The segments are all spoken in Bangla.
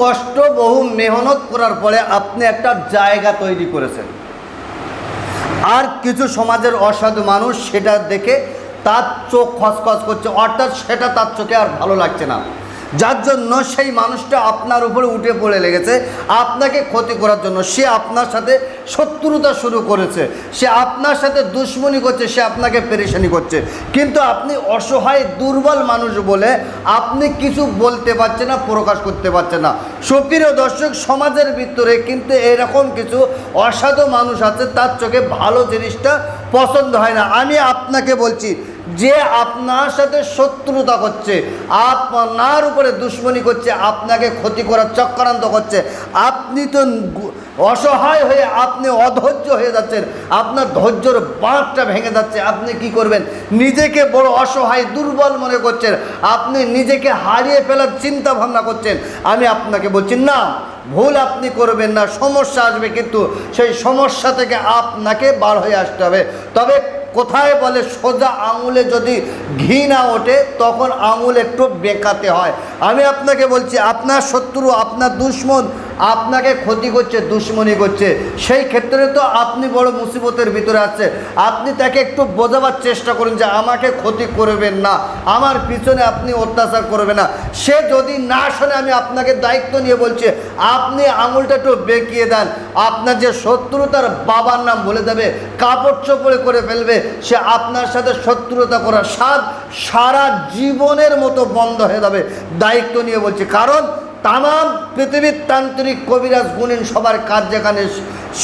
কষ্ট, বহু মেহনত করার পরে আপনি একটা জায়গা তৈরি করেছেন। আর কিছু সমাজের অসাধু মানুষ সেটা দেখে তার চোখ খসখস করছে, অর্থাৎ সেটা তার চোখে আর ভালো লাগছে না। যার জন্য সেই মানুষটা আপনার উপরে উঠে পড়ে লেগেছে। আপনাকে ক্ষতি করার জন্য। সে আপনার সাথে শত্রুতা শুরু করেছে। সে আপনার সাথে দুশ্মনী করছে, সে আপনাকে পেরেশানি করছে। কিন্তু আপনি অসহায়, দুর্বল মানুষ বলে আপনি কিছু বলতে পারছেন না, প্রকাশ করতে পারছেন না। সুপ্রিয় দর্শক, সমাজের ভিতরে কিন্তু এরকম কিছু অসাধু মানুষ আছে, তার চোখে ভালো জিনিসটা পছন্দ হয় না। আমি আপনাকে বলছি যে আপনার সাথে শত্রুতা করছে, আপনার উপরে দুশ্মনী করছে, আপনাকে ক্ষতি করার চক্রান্ত করছে, আপনি তো অসহায় হয়ে আপনি অধৈর্য হয়ে যাচ্ছেন, আপনার ধৈর্যর বাঁধটা ভেঙে যাচ্ছে, আপনি কি করবেন? নিজেকে বড় অসহায়, দুর্বল মনে করছেন, আপনি নিজেকে হারিয়ে ফেলার চিন্তা ভাবনা করছেন। আমি আপনাকে বলছি, না, ভুল আপনি করবেন না, সমস্যা আসবে কিন্তু সেই সমস্যা থেকে আপনাকে বার হয়ে আসতে হবে। তবে কোথায় বলে সোজা আঙুলে যদি ঘি না ওঠে, তখন আঙুল একটু বেঁকাতে হয়। আমি আপনাকে বলছি, আপনার শত্রু, আপনার দুশ্মন আপনাকে ক্ষতি করছে, দুশ্মনী করছে। সেই ক্ষেত্রে তো আপনি বড় মুসিবতের ভিতরে আছে। আপনি তাকে একটু বোঝাবার চেষ্টা করুন যে আমাকে ক্ষতি করবেন না, আমার পিছনে আপনি অত্যাচার করবেন না। সে যদি না শোনে, আমি আপনাকে দায়িত্ব নিয়ে বলছি, আপনি আঙুলটা একটু বেঁকিয়ে দেন। আপনার যে শত্রু তার বাবার নাম বলে দেবে, কাপড় চোপড়ে করে ফেলবে, সে আপনার সাথে শত্রুতা করার স্বাদ সারা জীবনের মতো বন্ধ হয়ে যাবে। দায়িত্ব নিয়ে বলছি, কারণ তাম পৃথিবীর তান্ত্রিক কবিরাজ গুণিন সবার কাজ যেখানে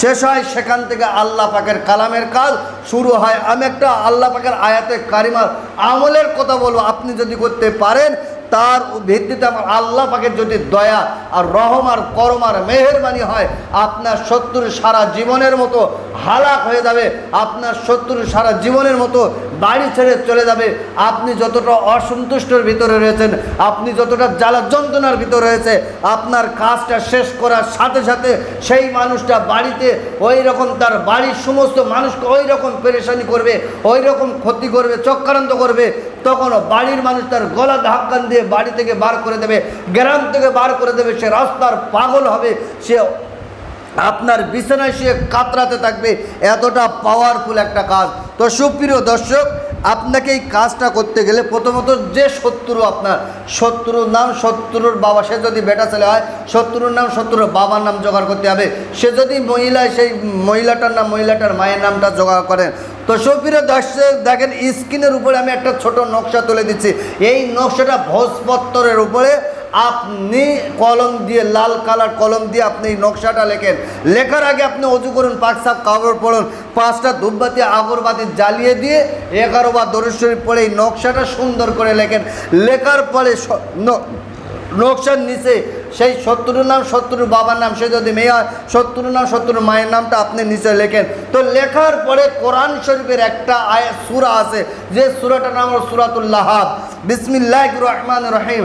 শেষ হয়, সেখান থেকে আল্লাহ পাকের কালামের কাজ শুরু হয়। আমি একটা আল্লাহ পাকের আয়াতে কারিমার আমলের কথা বলব, আপনি যদি করতে পারেন, তার ভিত্তিতে আমার আল্লাহ পাকের যদি দয়া আর রহম আর করম আর মেহরবানি হয়, আপনার শত্রুর সারা জীবনের মতো হালাক হয়ে যাবে। আপনার শত্রুর সারা জীবনের মতো বাড়ি ছেড়ে চলে যাবে। আপনি যতটা অসন্তুষ্টর ভিতরে রয়েছেন, আপনি যতটা জ্বালা যন্ত্রণার ভিতরে রয়েছে, আপনার কাজটা শেষ করার সাথে সাথে সেই মানুষটা বাড়িতে ওই রকম তার বাড়ির সমস্ত মানুষকে ওই রকম পেরেশানি করবে ওই রকম ক্ষতি করবে, চক্রান্ত করবে তখন বাড়ির মানুষ তার গলা ধাক্কান দিয়ে বাড়ি থেকে বার করে দেবে, গ্রাম থেকে বার করে দেবে, সে রাস্তার পাগল হবে, সে আপনার বিছানায় সে কাতরাতে থাকবে। এতটা পাওয়ারফুল একটা কাজ। তো সুপ্রিয় দর্শক, আপনাকে এই কাজটা করতে গেলে প্রথমত যে শত্রু আপনার, শত্রুর নাম শত্রুর বাবা, সে যদি বেটা ছেলে হয়, শত্রুর নাম শত্রুর বাবার নাম জোগাড় করতে হবে। সে যদি মহিলা, সেই মহিলাটার নাম, মহিলাটার মায়ের নামটা জোগাড় করেন। তো সুপ্রিয় দর্শক, দেখেন স্ক্রিনের উপরে আমি একটা ছোট নকশা তুলে দিচ্ছি। এই নকশাটা ভোজপত্তরের উপরে আপনি কলম দিয়ে, লাল কালার কলম দিয়ে আপনি এই নকশাটা লেখেন। লেখার আগে আপনি অজু করুন পাক সাপ, কাপড় পড়ুন পাঁচটা ধূপবাতি, আগরবাতি জ্বালিয়ে দিয়ে এগারো বা দরুদ শরীফ পড়ে এই নকশাটা সুন্দর করে লেখেন। লেখার পরে নকশার নিচে সেই শত্রুর নাম, শত্রুর বাবার নাম, সে যদি মেয়ে হয়, শত্রুর নাম, শত্রুর মায়ের নামটা আপনি নিচে লেখেন। তো লেখার পরে কোরআন শরীফের একটা আয় সুরা আছে, যে সুরাটার নাম হলো সুরাতুল্লাহ বিসমিল্লাহ রহমান রহিম।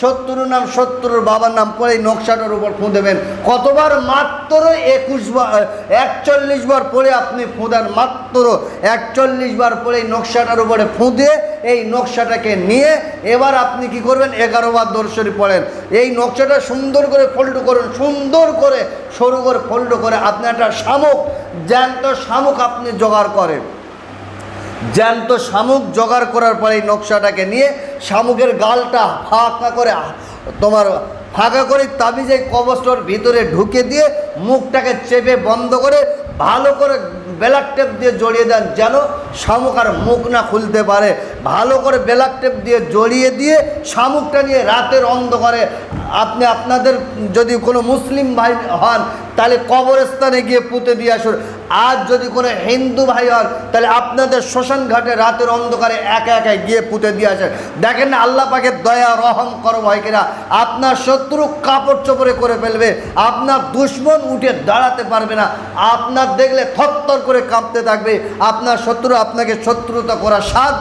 শত্রুর নাম শত্রুর বাবার নাম পরে এই নকশাটার উপর ফুঁ দেবেন। কতবার মাত্র একুশ বার একচল্লিশ বার পরে আপনি ফুঁ দেন, মাত্র একচল্লিশ বার পরে এই নকশাটার উপরে ফুঁ দিয়ে এই নকশাটাকে নিয়ে এবার আপনি কি করবেন? এগারো বার দর্শনী পড়েন। এই নকশাটা সুন্দর করে ফোল্ড করুন, সুন্দর করে সরু করে ফোল্ড করে আপনি একটা শামুক, জ্যান্ত শামুক আপনি জোগাড় করেন। জ্যান্ত শামুক জোগাড় করার পরে এই নকশাটাকে নিয়ে শামুকের গালটা ফাঁকা করে, তোমার ফাঁকা করে তাবিজে কবস্টর ভিতরে ঢুকে দিয়ে মুখটাকে চেপে বন্ধ করে ভালো করে ব্ল্যাক টেপ দিয়ে জড়িয়ে দেন যেন শামুক আর মুখ না খুলতে পারে। ভালো করে ব্ল্যাক টেপ দিয়ে জড়িয়ে দিয়ে শামুকটা নিয়ে রাতের অন্ধকারে আপনি আপনাদের যদি কোনো মুসলিম ভাই হন, তাহলে কবরস্থানে গিয়ে পুঁতে দিয়ে আসুন। আজ যদি কোনো হিন্দু ভাই হন, তাহলে আপনাদের শ্মশান ঘাটে রাতের অন্ধকারে একা একা গিয়ে পুঁতে দিয়ে আসেন। দেখেন না, আল্লাহ পাকের দয়া, রহম করো হয় কিনা? আপনার শত্রু কাপড় চোপড়ে করে ফেলবে, আপনার দুশ্মন উঠে দাঁড়াতে পারবে না। আপনার দেখলে থরথর করে কাঁপতে থাকবে। আপনার শত্রু আপনাকে শত্রুতা করা স্বাদ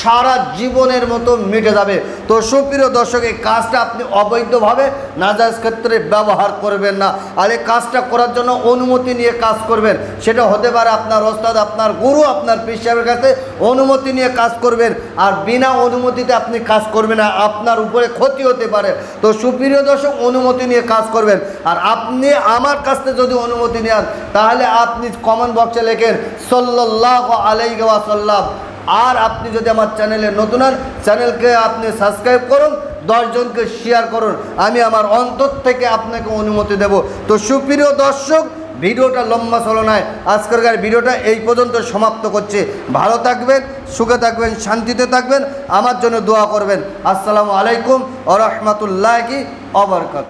সারা জীবনের মতো মিটে যাবে। তো সুপ্রিয় দর্শক, এই কাজটা আপনি অবৈধভাবে নাজাজ ক্ষেত্রে ব্যবহার করবেন না। আর এই কাজটা করার জন্য অনুমতি নিয়ে কাজ করবেন। সেটা হতে পারে আপনার ওস্তাদ, আপনার গুরু, আপনার পীর কাছে অনুমতি নিয়ে কাজ করবেন আর বিনা অনুমতিতে আপনি কাজ করবেন না, আপনার উপরে ক্ষতি হতে পারে। তো সুপ্রিয় দর্শক, অনুমতি নিয়ে কাজ করবেন। আর আপনি আমার কাছ যদি অনুমতি নেন, তাহলে আপনি কমেন্ট বক্সে লেখেন সল্লাহ আলাইহি ওয়াসাল্লাম। আর আপনি যদি আমার চ্যানেলে নতুন হন, চ্যানেলকে আপনি সাবস্ক্রাইব করুন দশজনকে শেয়ার করুন। আমি আমার অন্তর থেকে আপনাকে অনুমতি দেব। তো সুপ্রিয় দর্শক ভিডিওটা লম্বা চলনায় আজকেরকার ভিডিওটা এই পর্যন্ত সমাপ্ত করছে। ভালো থাকবেন, সুখে থাকবেন, শান্তিতে থাকবেন, আমার জন্য দোয়া করবেন। আসসালামু আলাইকুম আ রহমতুল্লাহ কি অবরকাত